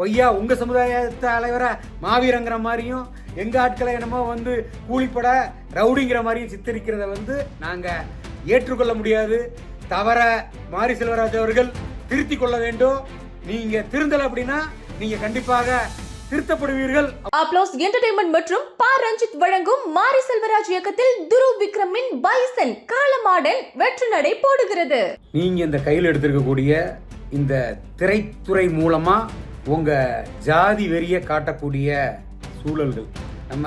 பொய்யா உங்க சமுதாய தலைவரை மாவீரங்கிற மாதிரியும் எங்க ஆட்களை என்னமோ வந்து கூலிப்பட ரவுடிங்கிற மாதிரியும் சித்தரிக்கிறத வந்து நாங்க ஏற்றுக்கொள்ள முடியாது. தவற மாரி செல்வராஜ் அவர்கள் திருத்திக் கொள்ள வேண்டும். நீங்க திருந்தல அப்படின்னா நீங்க கண்டிப்பாக திருத்தப்படுவீர்கள். அப்ளோஸ் என்டர்டைன்மெண்ட் மற்றும் பா ரஞ்சித் வழங்கும் மாரி செல்வராஜ் இயக்கத்தில் துரு விக்ரமின் பைசன் காலமாடன் வெற்றி நடை போடுகிறது. நீங்க இந்த கையில் எடுத்திருக்கக்கூடிய இந்த திரைத்துறை மூலமா உங்கள் ஜாதி வெறிய காட்டக்கூடிய சூழல்கள். நம்ம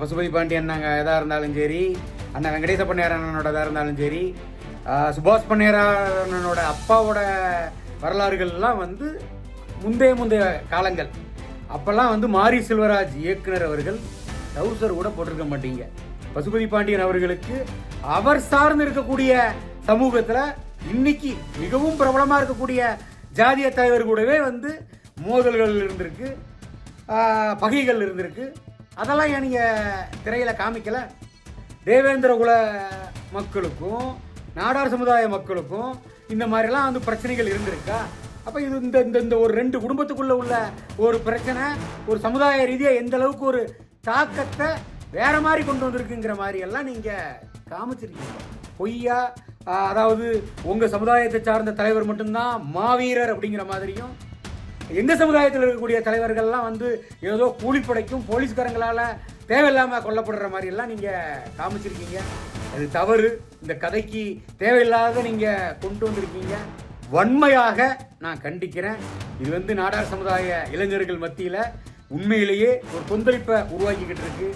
பசுபதி பாண்டியன் நாங்கள் எதாக இருந்தாலும் சரி அண்ணன் வெங்கடேச பண்ணையாரனோட இருந்தாலும் சரி சுபாஷ் பண்ணையாரனோட அப்பாவோட வரலாறுகள்லாம் வந்து முந்தைய முந்தைய காலங்கள். அப்போல்லாம் வந்து மாரி செல்வராஜ் இயக்குனர் அவர்கள் டவுசர் கூட போட்டிருக்க மாட்டீங்க. பசுபதி பாண்டியன் அவர்களுக்கு அவர் சார்ந்து இருக்கக்கூடிய சமூகத்தில் இன்னைக்கு மிகவும் பிரபலமாக இருக்கக்கூடிய ஜாதிய தலைவர் கூடவே வந்து மோதல்கள் இருந்திருக்கு. பகைகள் இருந்திருக்கு. அதெல்லாம் ஏன் நீங்கள் திரையில் காமிக்கலை? தேவேந்திர குல மக்களுக்கும் நாடார் சமுதாய மக்களுக்கும் இந்த மாதிரிலாம் வந்து பிரச்சனைகள் இருந்திருக்கா? அப்போ இது இந்த இந்த இந்த ஒரு ரெண்டு குடும்பத்துக்குள்ளே உள்ள ஒரு பிரச்சனை ஒரு சமுதாய ரீதியாக எந்த அளவுக்கு ஒரு தாக்கத்தை வேற மாதிரி கொண்டு வந்திருக்குங்கிற மாதிரி எல்லாம் காமிச்சிருக்கீங்க. பொய்யா அதாவது உங்கள் சமுதாயத்தை சார்ந்த தலைவர் மட்டும்தான் மாவீரர் அப்படிங்கிற மாதிரியும் எங்கள் சமுதாயத்தில் இருக்கக்கூடிய தலைவர்கள்லாம் வந்து ஏதோ கூலிப்படைக்கும் போலீஸ்காரங்களால் தேவையில்லாமல் கொல்லப்படுற மாதிரியெல்லாம் நீங்கள் காமிச்சிருக்கீங்க. அது தவறு. இந்த கதைக்கு தேவையில்லாத நீங்கள் கொண்டு வந்திருக்கீங்க. வன்மையாக நான் கண்டிக்கிறேன். இது வந்து நாடார் சமுதாய இளைஞர்கள் மத்தியில் உண்மையிலேயே ஒரு கொந்தளிப்பை உருவாக்கிக்கிட்டு இருக்கு.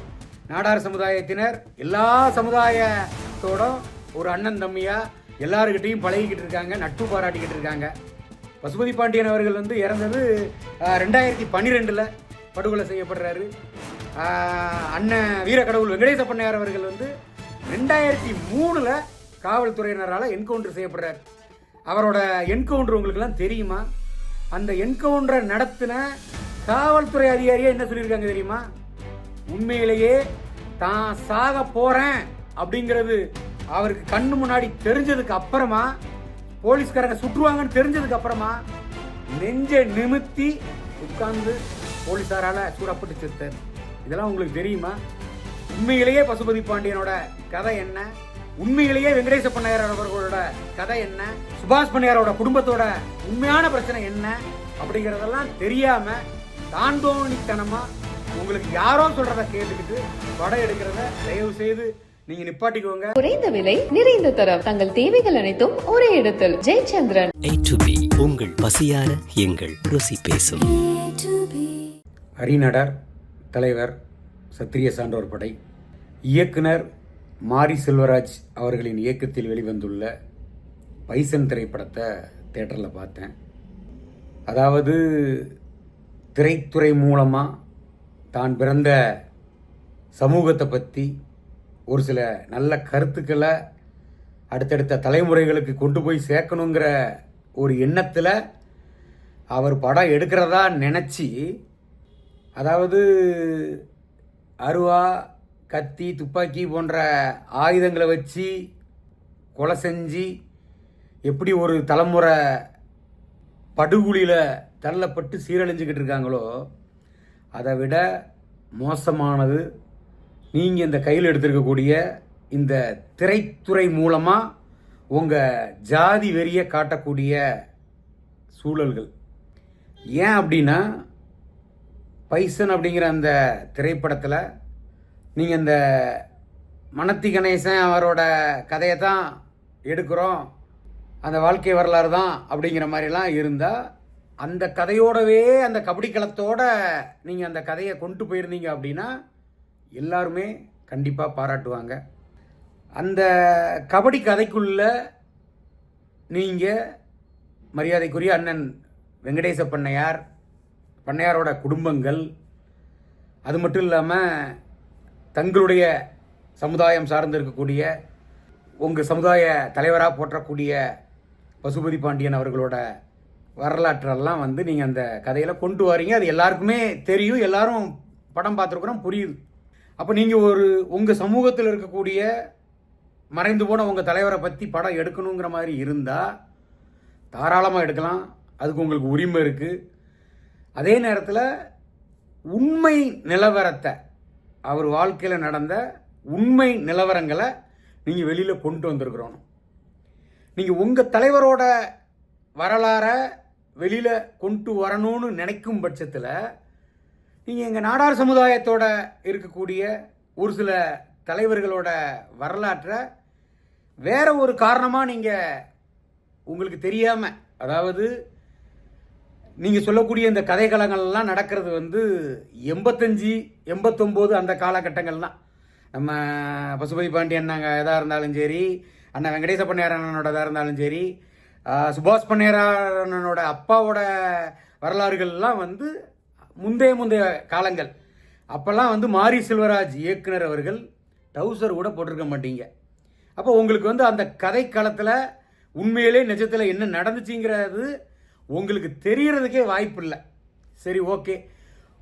நாடார் சமுதாயத்தினர் எல்லா சமுதாயத்தோட ஒரு அண்ணன் தம்மியாக எல்லாருக்கிட்டையும் பழகிக்கிட்டு இருக்காங்க நட்பு பாராட்டிக்கிட்டு இருக்காங்க. பசுபதி பாண்டியன் அவர்கள் வந்து இறந்தது ரெண்டாயிரத்தி பன்னிரெண்டில் படுகொலை செய்யப்படுறாரு. ஆஹ், அண்ணன் வீரக்கடவுள் வெங்கடேச பண்ணையார் அவர்கள் வந்து ரெண்டாயிரத்தி மூணில் காவல்துறையினரால் என்கவுண்டர் செய்யப்படுறாரு. அவரோட என்கவுண்டர் உங்களுக்குலாம் தெரியுமா? அந்த என்கவுண்டரை நடத்தின காவல்துறை அதிகாரியே என்ன சொல்லியிருக்காங்க தெரியுமா? உண்மையிலேயே தான் சாக போகிறேன் அப்படிங்கிறது அவருக்கு கண்ணு முன்னாடி தெரிஞ்சதுக்கு அப்புறமா போலீஸ்காரங்க சுற்றுவாங்கன்னு தெரிஞ்சதுக்கு அப்புறமா நெஞ்சை நிமித்தி உட்கார்ந்து போலீஸாரால சூறப்பட்டு செத்தார் இதெல்லாம் உங்களுக்கு தெரியுமா? உண்மையிலேயே பசுபதி பாண்டியனோட கதை என்ன? உண்மையிலேயே வெங்கடேச பண்ணையார் அவர்களோட கதை என்ன? சுபாஷ் பண்ணையாரோட குடும்பத்தோட உண்மையான பிரச்சனை என்ன? அப்படிங்கறதெல்லாம் தெரியாம தாண்டோனித்தனமா உங்களுக்கு யாரோ சொல்றத கேட்டுக்கிட்டு படம் எடுக்கிறத தயவு செய்து நீங்க நிப்பாட்டிக்கோங்க. குறைந்த விலை நிறைந்த தரம். தங்கள் தேவைகள் அனைத்தும் ஒரே இடத்தில். ஜெயச்சந்திரன். A to B உங்கள் பசியார எங்கள் ருசி பேசும். அரிநடர் தலைவர் சத்திரிய சான்றோர் படை இயக்குனர் மாரி செல்வராஜ் அவர்களின் இயக்கத்தில் வெளிவந்துள்ள பைசன் திரைப்படத்தை தேட்டரில் பார்த்தேன். அதாவது திரைத்துறை மூலமாக தான் பிறந்த சமூகத்தை பற்றி ஒரு சில நல்ல கருத்துக்களை அடுத்தடுத்த தலைமுறைகளுக்கு கொண்டு போய் சேர்க்கணுங்கிற ஒரு எண்ணத்தில் அவர் படம் எடுக்கிறதா நினச்சி அதாவது அருவா கத்தி துப்பாக்கி போன்ற ஆயுதங்களை வச்சு கொலை செஞ்சு எப்படி ஒரு தலைமுறை படுகொலியில் தள்ளப்பட்டு சீரழிஞ்சுக்கிட்டு இருக்காங்களோ அதை விட மோசமானது நீங்கள் இந்த கையில் எடுத்திருக்கக்கூடிய இந்த திரைத்துறை மூலமாக உங்கள் ஜாதி வெறியை காட்டக்கூடிய சூழல்கள். ஏன் அப்படின்னா பைசன் அப்படிங்கிற அந்த திரைப்படத்தில் நீங்கள் இந்த மனத்தி கணேசன் அவரோட கதையை தான் எடுக்கிறோம் அந்த வாழ்க்கை வரலாறு தான் அப்படிங்கிற மாதிரிலாம் இருந்தால் அந்த கதையோடவே அந்த கபடி களத்தோட நீங்கள் அந்த கதையை கொண்டு போயிருந்தீங்க அப்படின்னா எல்லாருமே கண்டிப்பாக பாராட்டுவாங்க. அந்த கபடி கதைக்குள்ள நீங்கள் மரியாதைக்குரிய அண்ணன் வெங்கடேச பண்ணையார் பண்ணையாரோட குடும்பங்கள் அது மட்டும் இல்லாமல் தங்களுடைய சமுதாயம் சார்ந்து இருக்கக்கூடிய உங்கள் சமுதாய தலைவராக போற்றக்கூடிய பசுபதி பாண்டியன் அவர்களோட வரலாற்றெல்லாம் வந்து நீங்கள் அந்த கதையில் கொண்டு வரீங்க. அது எல்லாருக்குமே தெரியும். எல்லாரும் படம் பார்த்துருக்குறோம். புரியுது. அப்போ நீங்கள் ஒரு உங்கள் சமூகத்தில் இருக்கக்கூடிய மறைந்து போன உங்கள் தலைவரை பற்றி படம் எடுக்கணுங்கிற மாதிரி இருந்தால் தாராளமாக எடுக்கலாம். அதுக்கு உங்களுக்கு உரிமை இருக்குது அதே நேரத்தில் உண்மை நிலவரத்தை அவர் வாழ்க்கையில் நடந்த உண்மை நிலவரங்களை நீங்கள் வெளியில் கொண்டு வந்திருக்கிறோம். நீங்கள் உங்கள் தலைவரோட வரலாறை வெளியில் கொண்டு வரணும்னு நினைக்கும் பட்சத்தில் நீங்கள் எங்கள் நாடார் சமுதாயத்தோட இருக்கக்கூடிய ஒரு சில தலைவர்களோட வரலாற்றை வேற ஒரு காரணமாக நீங்கள் உங்களுக்கு தெரியாமல் அதாவது நீங்கள் சொல்லக்கூடிய இந்த கதைக்களங்கள்லாம் நடக்கிறது வந்து எண்பத்தஞ்சு எண்பத்தொம்போது அந்த காலகட்டங்கள் தான். நம்ம பசுபதி பாண்டியன் நாங்கள் எதாக இருந்தாலும் சரி அண்ணன் வெங்கடேச பண்ணையாரனோட இதாக இருந்தாலும் சரி சுபாஷ் பண்ணையாரனோட அப்பாவோட வரலாறுகள்லாம் வந்து முந்தைய முந்தைய காலங்கள். அப்போல்லாம் வந்து மாரி செல்வராஜ் இயக்குனர் அவர்கள் டவுசர் கூட போட்டிருக்க மாட்டீங்க. அப்போ உங்களுக்கு வந்து அந்த கதைக்களத்தில் உண்மையிலே நிஜத்தில் என்ன நடந்துச்சுங்கிறது உங்களுக்கு தெரியறதுக்கே வாய்ப்பு இல்லை. சரி ஓகே.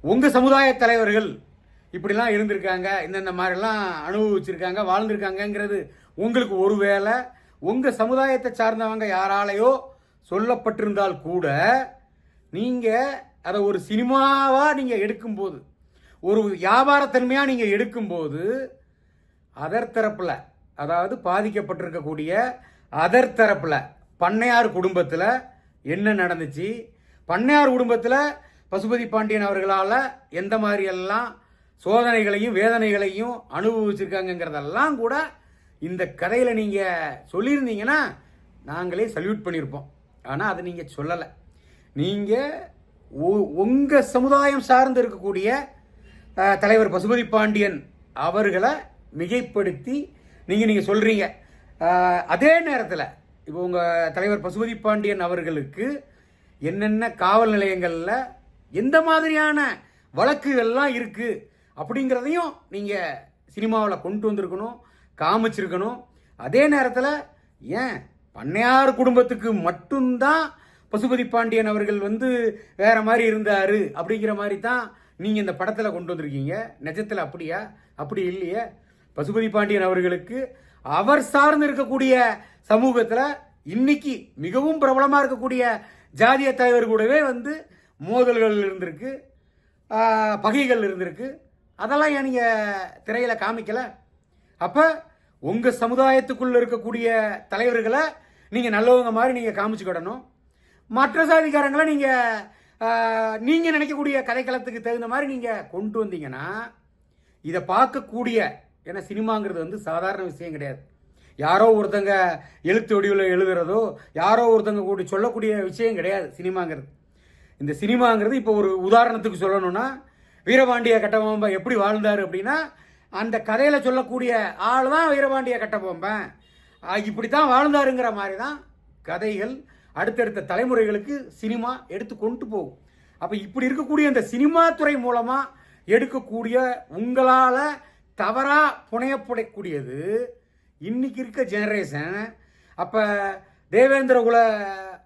உங்கள் சமுதாய தலைவர்கள் இப்படிலாம் இருந்திருக்காங்க இந்தந்த மாதிரிலாம் அனுபவிச்சிருக்காங்க வாழ்ந்திருக்காங்கங்கிறது உங்களுக்கு ஒருவேளை உங்கள் சமுதாயத்தை சார்ந்தவங்க யாராலையோ சொல்லப்பட்டிருந்தால் கூட நீங்கள் அதை ஒரு சினிமாவாக நீங்கள் எடுக்கும்போது ஒரு வியாபாரத்தன்மையாக நீங்கள் எடுக்கும்போது அதர் தரப்பில் அதாவது பாதிக்கப்பட்டிருக்கக்கூடிய அதர் தரப்பில் பண்ணையார் குடும்பத்தில் என்ன நடந்துச்சு? பண்ணையார் குடும்பத்தில் பசுபதி பாண்டியன் அவர்களால் எந்த மாதிரியெல்லாம் சோதனைகளையும் வேதனைகளையும் அனுபவிச்சிருக்காங்கங்கிறதெல்லாம் கூட இந்த கதையில் நீங்கள் சொல்லியிருந்தீங்கன்னா நாங்களே சல்யூட் பண்ணியிருப்போம். ஆனால் அதை நீங்கள் சொல்லலை. நீங்கள் உங்கள் சமுதாயம் சார்ந்து இருக்கக்கூடிய தலைவர் பசுபதி பாண்டியன் அவர்களை மிகைப்படுத்தி நீங்கள் நீங்கள் சொல்கிறீங்க அதே நேரத்தில் இப்போ உங்கள் தலைவர் பசுபதி பாண்டியன் அவர்களுக்கு என்னென்ன காவல் நிலையங்களில் எந்த மாதிரியான வழக்குகள்லாம் இருக்குது அப்படிங்கிறதையும் நீங்கள் சினிமாவில் கொண்டு வந்திருக்கணும் காமிச்சிருக்கணும். அதே நேரத்தில் ஏன் பண்ணையார் குடும்பத்துக்கு மட்டும்தான் பசுபதி பாண்டியன் அவர்கள் வந்து வேற மாதிரி இருந்தார் அப்படிங்கிற மாதிரி தான் நீங்கள் இந்த படத்தில் கொண்டு வந்திருக்கீங்க. நிஜத்தில் அப்படியா? அப்படி இல்லையே. பசுபதி பாண்டியன் அவர்களுக்கு அவர் சார்ந்து இருக்கக்கூடிய சமூகத்தில் இன்னைக்கு மிகவும் பிரபலமாக இருக்கக்கூடிய ஜாதிய தலைவர் கூடவே வந்து மோதல்கள் இருந்திருக்கு. பகைகள் இருந்திருக்கு. அதெல்லாம் ஏன் நீங்கள் திரையில் காமிக்கலை? அப்போ உங்கள் சமுதாயத்துக்குள்ளே இருக்கக்கூடிய தலைவர்களை நீங்கள் நல்லவங்க மாதிரி நீங்கள் காமிச்சுக்கிடணும் மற்ற சாதிக்காரங்களை நீங்கள் நீங்கள் நினைக்கக்கூடிய கதைக்களத்துக்கு தகுந்த மாதிரி நீங்கள் கொண்டு வந்தீங்கன்னா இதை பார்க்கக்கூடிய ஏன்னா சினிமாங்கிறது வந்து சாதாரண விஷயம் கிடையாது. யாரோ ஒருத்தங்க எழுத்து வடிவில் எழுதுறதோ யாரோ ஒருத்தங்க கூடி சொல்லக்கூடிய விஷயம் கிடையாது சினிமாங்கிறது. இந்த சினிமாங்கிறது இப்போ ஒரு உதாரணத்துக்கு சொல்லணும்னா வீரபாண்டிய கட்டபொம்பை எப்படி வாழ்ந்தார் அப்படின்னா அந்த கதையில் சொல்லக்கூடிய ஆள் தான் வீரபாண்டிய கட்டபொம்பன் இப்படி தான் வாழ்ந்தாருங்கிற மாதிரி தான் கதைகள் அடுத்தடுத்த தலைமுறைகளுக்கு சினிமா எடுத்து கொண்டு போகும். அப்போ இப்படி இருக்கக்கூடிய இந்த சினிமா துறை மூலமாக எடுக்கக்கூடிய உங்களால் தவறாக புனையப்படக்கூடியது இன்னைக்கு இருக்க ஜெனரேஷன் அப்போ தேவேந்திர குல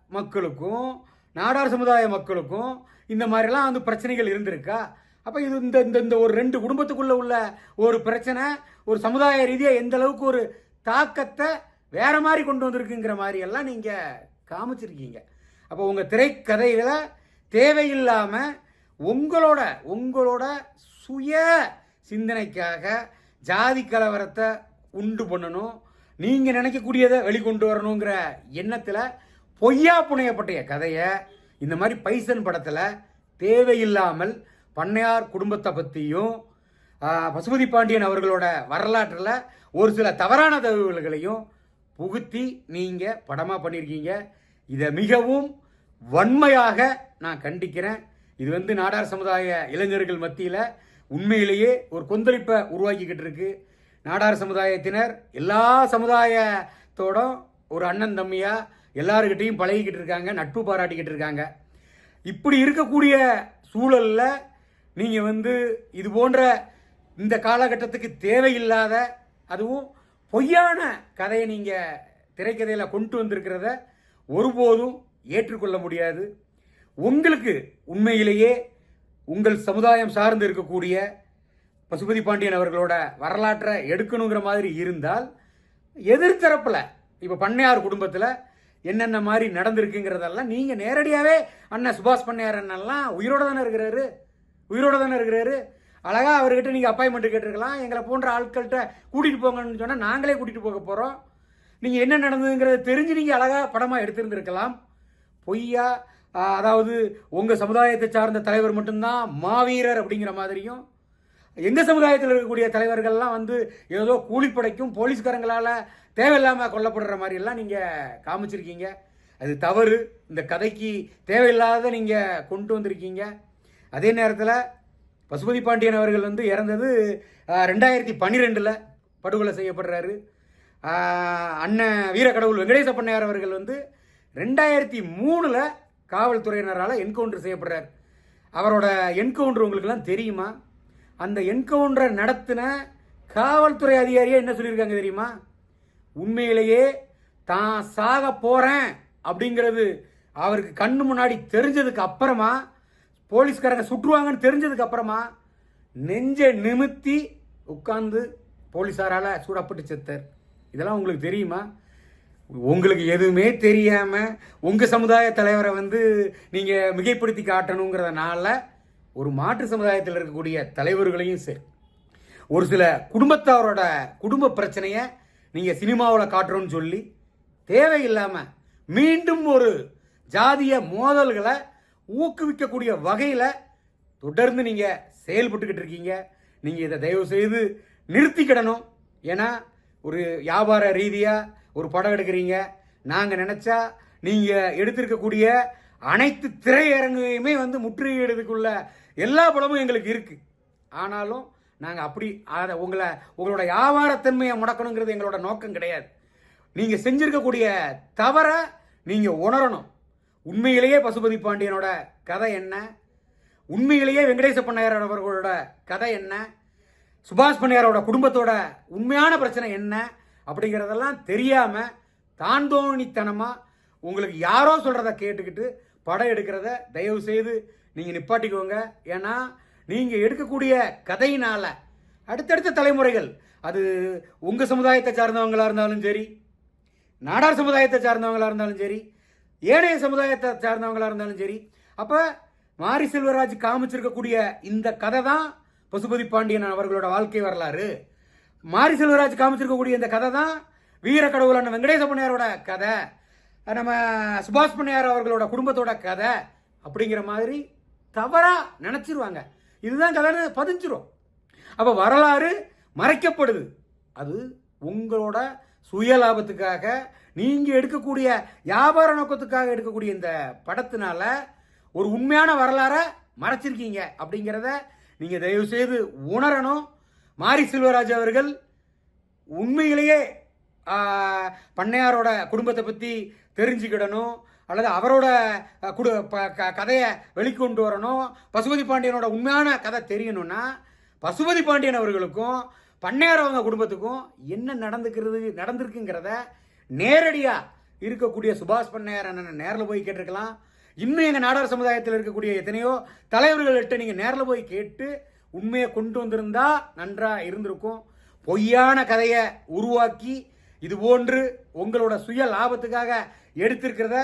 மக்களுக்கும் நாடார் சமுதாய மக்களுக்கும் இந்த மாதிரிலாம் வந்து பிரச்சனைகள் இருந்திருக்கா? அப்போ இது இந்த இந்த இந்த ஒரு ரெண்டு குடும்பத்துக்குள்ளே உள்ள ஒரு பிரச்சனை ஒரு சமுதாய ரீதியாக எந்த அளவுக்கு ஒரு தாக்கத்தை வேற மாதிரி கொண்டு வந்திருக்குங்கிற மாதிரி எல்லாம் நீங்கள் காமிச்சிருக்கீங்க. அப்போ உங்கள் திரைக்கதைகளை தேவையில்லாமல் உங்களோட உங்களோட சுய சிந்தனைக்காக ஜாதி கலவரத்தை உண்டு பண்ணணும். நீங்கள் நினைக்கக்கூடியதை வெளிக்கொண்டு வரணுங்கிற எண்ணத்தில் பொய்யா புனையப்பட்ட கதையை இந்த மாதிரி பைசன் படத்தில் தேவையில்லாமல் பண்ணையார் குடும்பத்தை பற்றியும் பசுபதி பாண்டியன் அவர்களோட வரலாற்றில் ஒரு சில தவறான தகவல்களையும் புகுத்தி நீங்கள் படமாக பண்ணியிருக்கீங்க இதை மிகவும் வன்மையாக நான் கண்டிக்கிறேன். இது வந்து நாடார் சமுதாய இளைஞர்கள் மத்தியில் உண்மையிலேயே ஒரு கொந்தளிப்பை உருவாக்கிக்கிட்டு இருக்கு. நாடார் சமுதாயத்தினர் எல்லா சமுதாயத்தோடும் ஒரு அண்ணன் தம்மியாக எல்லாருக்கிட்டையும் பழகிக்கிட்டு இருக்காங்க நட்பு பாராட்டிக்கிட்டு இருக்காங்க. இப்படி இருக்கக்கூடிய சூழலில் நீங்கள் வந்து இது போன்ற இந்த காலகட்டத்துக்கு தேவையில்லாத அதுவும் பொய்யான கதையை நீங்கள் திரைக்கதையில் கொண்டு வந்திருக்கிறத ஒருபோதும் ஏற்றுக்கொள்ள முடியாது. உங்களுக்கு உண்மையிலேயே உங்கள் சமுதாயம் சார்ந்து இருக்கக்கூடிய பசுபதி பாண்டியன் அவர்களோட வரலாற்றை எடுக்கணுங்கிற மாதிரி இருந்தால் எதிர்த்தரப்பில் இப்போ பண்ணையார் குடும்பத்தில் என்னென்ன மாதிரி நடந்திருக்குங்கிறதெல்லாம் நீங்கள் நேரடியாகவே அண்ணன் சுபாஷ் பண்ணையார் அண்ணெல்லாம் உயிரோட தானே இருக்கிறாரு? உயிரோடு தானே இருக்கிறாரு? அழகாக அவர்கிட்ட நீங்கள் அப்பாயின்மெண்ட் கேட்டிருக்கலாம். எங்களை போன்ற ஆட்கள்கிட்ட கூட்டிகிட்டு போங்கன்னு சொன்னால் நாங்களே கூட்டிகிட்டு போக போகிறோம் நீங்கள் என்ன நடந்ததுங்கிறத தெரிஞ்சு நீங்கள் அழகாக படமாக எடுத்திருந்திருக்கலாம். பொய்யா அதாவது உங்கள் சமுதாயத்தை சார்ந்த தலைவர் மட்டும்தான் மாவீரர் அப்படிங்கிற மாதிரியும் எங்கள் சமுதாயத்தில் இருக்கக்கூடிய தலைவர்கள்லாம் வந்து ஏதோ கூலிப்படைக்கும் போலீஸ்காரங்களால் தேவையில்லாமல் கொல்லப்படுற மாதிரியெல்லாம் நீங்கள் காமிச்சிருக்கீங்க. அது தவறு. இந்த கதைக்கு தேவையில்லாத நீங்கள் கொண்டு வந்திருக்கீங்க. அதே நேரத்தில் பசுபதி பாண்டியன் அவர்கள் வந்து இறந்தது ரெண்டாயிரத்தி பன்னிரெண்டில் படுகொலை செய்யப்படுறாரு. அண்ணன் வீரக்கடவுள் வெங்கடேச பண்ணையார் அவர்கள் வந்து ரெண்டாயிரத்தி மூணில் காவல்துறையினரால் என்கவுண்டர் செய்யப்படுறார். அவரோட என்கவுண்டர் உங்களுக்குலாம் தெரியுமா? அந்த என்கவுண்டரை நடத்தின காவல்துறை அதிகாரியே என்ன சொல்லியிருக்காங்க தெரியுமா? உண்மையிலேயே தான் சாக போகிறேன் அப்படிங்கிறது அவருக்கு கண்ணு முன்னாடி தெரிஞ்சதுக்கு அப்புறமா போலீஸ்காரங்க சுற்றுவாங்கன்னு தெரிஞ்சதுக்கு அப்புறமா நெஞ்சை நிமித்தி உட்கார்ந்து போலீஸாரால் சூடப்பட்டு செத்தார். இதெல்லாம் உங்களுக்கு தெரியுமா? உங்களுக்கு எதுவுமே தெரியாமல் உங்கள் சமுதாய தலைவரை வந்து நீங்கள் மிகைப்படுத்தி காட்டணுங்கிறதுனால ஒரு மாற்று சமுதாயத்தில் இருக்கக்கூடிய தலைவர்களையும் சரி. ஒரு சில குடும்பத்தாரோட குடும்ப பிரச்சனையை நீங்கள் சினிமாவில் காட்டுறோன்னு சொல்லி தேவையில்லாமல் மீண்டும் ஒரு ஜாதிய மோதல்களை ஊக்குவிக்கக்கூடிய வகையில் தொடர்ந்து நீங்கள் செயல்பட்டுக்கிட்டு இருக்கீங்க. நீங்கள் இதை தயவு செய்து நிறுத்திக்கிடணும். ஏன்னா ஒரு வியாபார ரீதியாக ஒரு படம் எடுக்கிறீங்க. நாங்கள் நினச்சா நீங்கள் எடுத்திருக்கக்கூடிய அனைத்து திரையரங்கையுமே வந்து முற்றுகையிடுறதுக்குள்ள எல்லா படமும் எங்களுக்கு இருக்குது ஆனாலும் நாங்கள் அப்படி அதை உங்களை உங்களோட வியாபாரத்தன்மையை முடக்கணுங்கிறது எங்களோட நோக்கம் கிடையாது. நீங்கள் செஞ்சிருக்கக்கூடிய தவறை நீங்கள் உணரணும். உண்மையிலேயே பசுபதி பாண்டியனோட கதை என்ன? உண்மையிலேயே வெங்கடேச பண்ணையார் அவர்களோட கதை என்ன? சுபாஷ் பண்ணையாரோட குடும்பத்தோட உண்மையான பிரச்சனை என்ன அப்படிங்கிறதெல்லாம் தெரியாமல் தாந்தோணித்தனமாக உங்களுக்கு யாரோ சொல்கிறத கேட்டுக்கிட்டு படம் எடுக்கிறத தயவு செய்து நீங்கள் நிப்பாட்டிக்கோங்க. ஏன்னா நீங்கள் எடுக்கக்கூடிய கதையினால் அடுத்தடுத்த தலைமுறைகள் அது உங்கள் சமுதாயத்தை சார்ந்தவங்களாக இருந்தாலும் சரி நாடார் சமுதாயத்தை சார்ந்தவங்களாக இருந்தாலும் சரி ஏனைய சமுதாயத்தை சார்ந்தவங்களாக இருந்தாலும் சரி அப்போ மாரி செல்வராஜ் காமிச்சிருக்கக்கூடிய இந்த கதை தான் பசுபதி பாண்டியன் அவர்களோட வாழ்க்கை வரலாறு. மாரி செல்வராஜ் காமிச்சிருக்கக்கூடிய இந்த கதை தான் வீர கடவுளான வெங்கடேச பண்ணையாரோட கதை. நம்ம சுபாஷ் பண்ணையார் அவர்களோட குடும்பத்தோட கதை அப்படிங்கிற மாதிரி தவறாக நினச்சிருவாங்க. இதுதான் கதைன்னு பதிஞ்சிரும். அப்போ வரலாறு மறைக்கப்படுது. அது உங்களோட சுய லாபத்துக்காக நீங்கள் எடுக்கக்கூடிய வியாபார நோக்கத்துக்காக எடுக்கக்கூடிய இந்த படத்தினால ஒரு உண்மையான வரலாறை மறைச்சிருக்கீங்க அப்படிங்கிறத நீங்கள் தயவு செய்து உணரணும். மாரி செல்வராஜ் அவர்கள் உண்மையிலேயே பண்ணையாரோட குடும்பத்தை பற்றி தெரிஞ்சுக்கிடணும். அல்லது அவரோட குடு ப- க- கதையை வெளிக்கொண்டு வரணும். பசுபதி பாண்டியனோட உண்மையான கதை தெரியணும்னா பசுபதி பாண்டியன் அவர்களுக்கும் பண்ணையார் அவங்க குடும்பத்துக்கும் என்ன நடந்துக்கிறது நடந்திருக்குங்கிறத நேரடியாக இருக்கக்கூடிய சுபாஷ் பண்ணையார் அண்ணன் நேரில் போய் கேட்டிருக்கலாம். இன்னும் எங்கள் நாடார் சமுதாயத்தில் இருக்கக்கூடிய எத்தனையோ தலைவர்கள்ட்ட நீங்கள் நேரில் போய் கேட்டு உண்மையை கொண்டு வந்திருந்தா நன்றாக இருந்திருக்கும். பொய்யான கதையை உருவாக்கி இது போன்று உங்களோட சுய லாபத்துக்காக எடுத்திருக்கிறத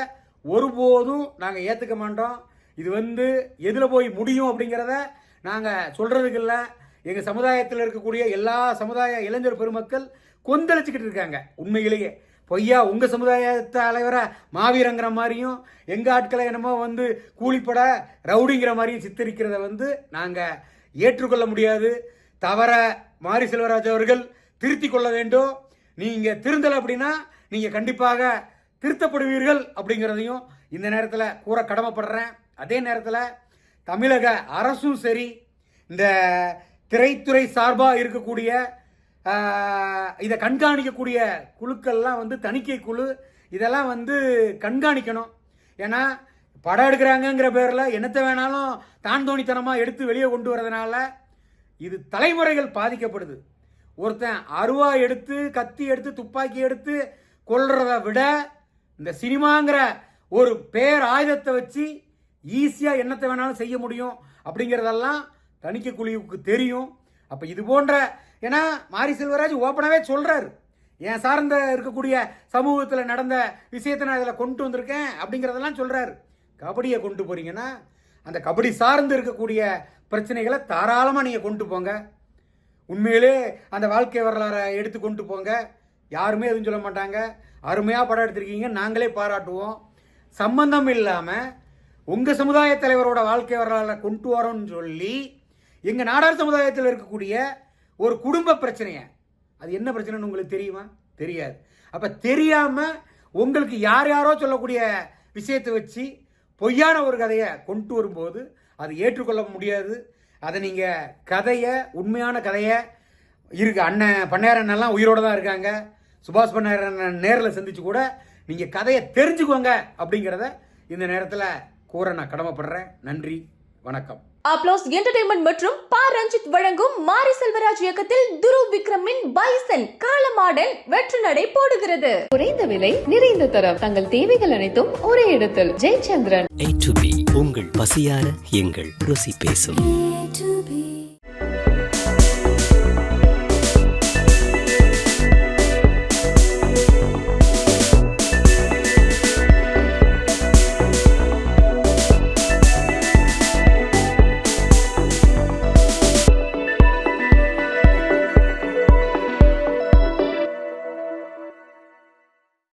ஒருபோதும் நாங்கள் ஏற்றுக்க மாட்டோம். இது வந்து எதில் போய் முடியும் அப்படிங்கிறத நாங்கள் சொல்கிறதுக்கு இல்லை. எங்கள் சமுதாயத்தில் இருக்கக்கூடிய எல்லா சமுதாய இளைஞர் பெருமக்கள் கொந்தளிச்சுக்கிட்டு இருக்காங்க உண்மையிலேயே. பொய்யா உங்கள் சமுதாயத்தை தலைவரை மாவீரங்கிற மாதிரியும் எங்கள் ஆட்களை என்னமோ வந்து கூலிப்பட ரவுடிங்கிற மாதிரியும் சித்தரிக்கிறத வந்து நாங்கள் ஏற்றுக்கொள்ள முடியாது. தவற மாரி செல்வராஜ் அவர்கள் திருத்தி கொள்ள வேண்டும். நீங்கள் திருந்தலை அப்படின்னா நீங்கள் கண்டிப்பாக திருத்தப்படுவீர்கள் அப்படிங்கிறதையும் இந்த நேரத்தில் கூற கடமைப்படுறேன். அதே நேரத்தில் தமிழக அரசும் சரி இந்த திரைத்துறை சார்பாக இருக்கக்கூடிய இதை கண்காணிக்கக்கூடிய குழுக்கள்லாம் வந்து தணிக்கை குழு. இதெல்லாம் வந்து கண்காணிக்கணும். ஏன்னா படம் எடுக்கிறாங்கங்கிற பேரில் என்னத்தை வேணாலும் தான் தோணித்தனமாக எடுத்து வெளியே கொண்டு வரதுனால இது தலைமுறைகள் பாதிக்கப்படுது. ஒருத்தன் அருவா எடுத்து கத்தி எடுத்து துப்பாக்கி எடுத்து கொள்றத விட இந்த சினிமாங்கிற ஒரு பேர் ஆயுதத்தை வச்சு ஈஸியாக என்னத்தை வேணாலும் செய்ய முடியும் அப்படிங்கிறதெல்லாம் தணிக்கை குழுவுக்கு தெரியும். அப்போ இது போன்ற ஏன்னா மாரி செல்வராஜ் ஓப்பனாகவே சொல்கிறாரு என் சார்ந்த இருக்கக்கூடிய சமூகத்தில் நடந்த விஷயத்தை நான் இதில் கொண்டு வந்திருக்கேன் அப்படிங்கிறதெல்லாம் சொல்கிறாரு கபடியை கொண்டு போகிறீங்கன்னா அந்த கபடி சார்ந்து இருக்கக்கூடிய பிரச்சனைகளை தாராளமாக நீங்கள் கொண்டு போங்க. உண்மையிலே அந்த வாழ்க்கை வரலாறை எடுத்து கொண்டு போங்க. யாருமே எதுவும் சொல்ல மாட்டாங்க. அருமையாக படம் எடுத்திருக்கீங்க. நாங்களே பாராட்டுவோம். சம்பந்தம் இல்லாமல் உங்கள் சமுதாய தலைவரோட வாழ்க்கை வரலாறை கொண்டு வரோம்னு சொல்லி எங்கள் நாடார் சமுதாயத்தில் இருக்கக்கூடிய ஒரு குடும்ப பிரச்சனையை? அது என்ன பிரச்சனைன்னு உங்களுக்கு தெரியுமா? தெரியாது. அப்போ தெரியாமல் உங்களுக்கு யார் யாரோ சொல்லக்கூடிய விஷயத்தை வச்சு பொய்யான ஒரு கதையை கொண்டு வரும்போது அது ஏற்றுக்கொள்ள முடியாது. அதை நீங்கள் கதையை உண்மையான கதையை இருக்கு அண்ணன் பண்ணையாரன் உயிரோடு உயிரோட தான் இருக்காங்க. சுபாஷ் பண்ணையாரன் நேரில் சந்திச்சு கூட நீங்கள் கதையை தெரிஞ்சுக்கோங்க அப்படிங்கிறத இந்த நேரத்தில் கூற நான் கடமைப்படுறேன். நன்றி வணக்கம். அப்ளோஸ் என்டர்டைன்மெண்ட் மற்றும் பா ரஞ்சித் வழங்கும் மாரி செல்வராஜ் இயக்கத்தில் துரு விக்ரமின் பைசன் காலமாடன் வெற்றி நடை போடுகிறது. குறைந்த விலை நிறைந்த தரம். தங்கள் தேவைகள் அனைத்தும் ஒரே இடத்தில். ஜெயச்சந்திரன். உங்கள் பசியார எங்கள் ருசி பேசும்.